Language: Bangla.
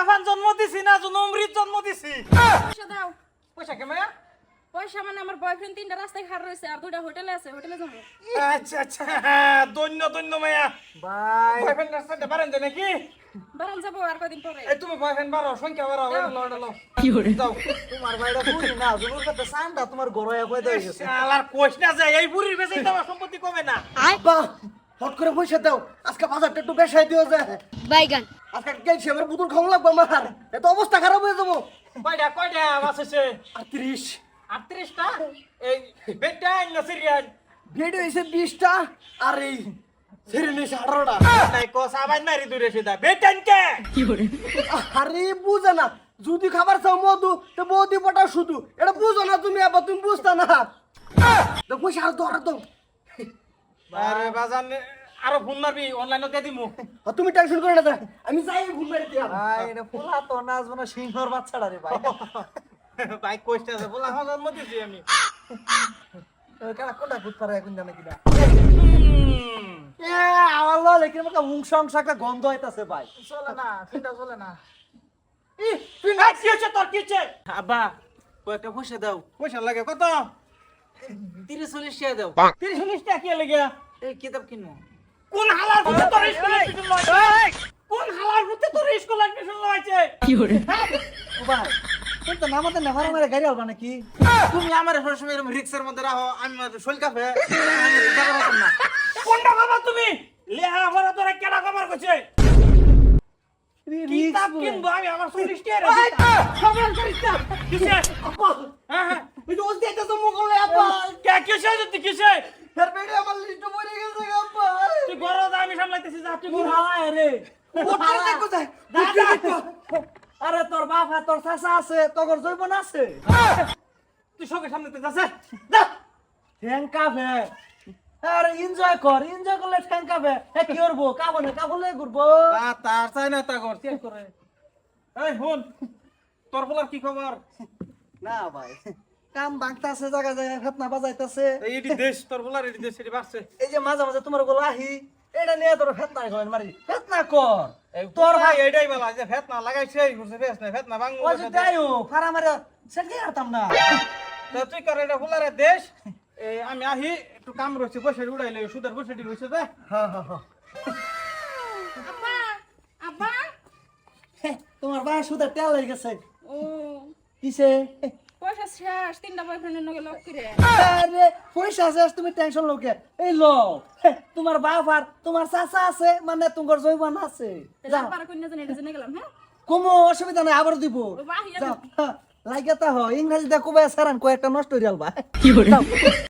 পোলাফান জন্ম দিছি না জনমৃত জন্ম দিছি। পয়সা দাও। পয়সা কে মায়া পয়সা মানে আমার বয়ফ্রেন্ড তিনটা রাস্তায় খাড় রয়েছে আর দুইটা হোটেলে আছে হোটেলে যাব। আচ্ছা আচ্ছা দৈন্য দৈন্য মায়া। ভাই বয়ফ্রেন্ড রাস্তাতে পারেন যে নাকি? বারান যাব আর কদিন পরে। এই তুমি বয়ফ্রেন্ড বাড়াও সংখ্যা বাড়াও এটা লো এটা লো যাও। তোমার ভাইটা বুঝি না জুনুর কাছে সান্ডা তোমার গরয়া কই দেই গেছে শালার কোষ না যায় এই বুড়ির বেশি তোমার সম্পত্তি কমে না। বাহ। হট করে পয়সা দাও। আজকে বাজারটা একটু বেশাই দিও যে। বাইগান। আজকে গেলছি আমার বুতুল খাওয়া লাগবে আমার। এত অবস্থা খারাপ হয়ে যাব। কয়টা কয়টা মাছ আছে? আটত্রিশ। আটত্রিশটা? এই বেডটা না সিরিয়াল? ভিডিও হয়েছে বিশটা আর এই ছেড়ে নিয়েছে আঠারোটা। নাই কস আবার মারি দূরে সেটা বেটান কে? আরে বুঝে না। যদি খাবার চাও মধু তো বৌদি পটা শুধু। এটা বুঝো না তুমি আবার তুমি বুঝতা না। তো পয়সা আর ধরা তো আরে বাজান আরও ফোন মারবি অনলাইনে দিয়ে দিমু। আর তুমি টেনশন করে না। আমি যাই ঘুম মেরে দিয়া ভাই এটা পোলা তো নাচবো না সিংহর বাচ্চাটা রে ভাই। ভাই কোষটা আছে বলা আমার জন্ম দিছি আমি। কোনটা কুত পারে এখন জানে কিনা এ আমার ললে কি আমাকে হুংস হুংস একটা গন্ধ হইতাছে ভাই। চলে না সেটা চলে না। ই তুই না কি হচ্ছে তোর কি হচ্ছে আব্বা কয়েকটা পয়সা দাও। পয়সা লাগে কত? তিরিশ চল্লিশ টাকা দাও। তিরিশ চল্লিশ টাকা কি লাগে? এই কিতাব কিনবো। কোন হালার ভূতে তোর স্কুল অ্যাডমিশন লইছে কোন হালার ভূতে তোর স্কুল অ্যাডমিশন লইছে ও ভাই তোর তো নামাতে নেভার মেরে গাড়ি আলবা নাকি? তুমি আমার সবসময় এরকম রিক্সের মধ্যে রাখো আমি শৈল কাফে না। কোনটা বাবা তুমি? লেহা ভরা তোরা কেডা কভার করছে? কিতাব কিনবো আমি আমার চল্লিশ টাকা খবর করিস না কিসে? আপা হ্যাঁ হ্যাঁ। এই যে ওস্তে এটা তো মুখলে আপা কে কিসে? যদি কিসে ফের বেড়ে আমার লিস্ট পড়ে গেছে আপা তুই গরজ আমি সামলাইতেছি যা তুই গরজ হালায় রে আরে তোর বাপ তোর চাচা আছে তোর জৈবন আছে। তুই সঙ্গে সামলাইতে যাচ্ছে এনজয় কর এনজয় করলে কি করব? কাবনে কাবলে ঘুরবো। তার চাই না তা কর চেক করে? এই শুন তোর বলার কি খবর? না ভাই। কাম বাংতাছে জায়গা জায়গায় ফেতনা বাজাইতাছে। এই দেশ তোর বলার এটি দেশ এটি বাড়ছে এই যে মাঝে মাঝে তোমার গোলা আহি এটা নিয়ে তোর ফেতনা করেন মারি। ফেতনা কর। তোর ভাই এটাই বলা যে ফেত না লাগাইছে এই করছে ফেস না ফেত না বাংলা ও যে দেয়ও ফারা মারে সেটাই হারতাম না। তো তুই কর এটা বলার দেশ। আমি আহি একটু কাম রয়েছে পয়সা উড়াইলে সুদের পয়সাটি রয়েছে যে। হ্যাঁ হ্যাঁ হ্যাঁ আব্বা আব্বা। তোমার ভাই সুদা তেল হয়ে ও। কিসে? শেষ তিনটা বয়ফ্রেন্ডের নগে লক করে। আরে পয়সা শেষ তুমি টেনশন লকে এই লো হে, তোমার বাপ আর তোমার চাচা আছে মানে তোমার জৈবন আছে। যাও। পার কন্যা জানি এটা জেনে গেলাম হ্যাঁ? কোনো অসুবিধা নাই আবার দিব। যাও। হ্যাঁ, সারান কয়েকটা নষ্ট হয়ে যাল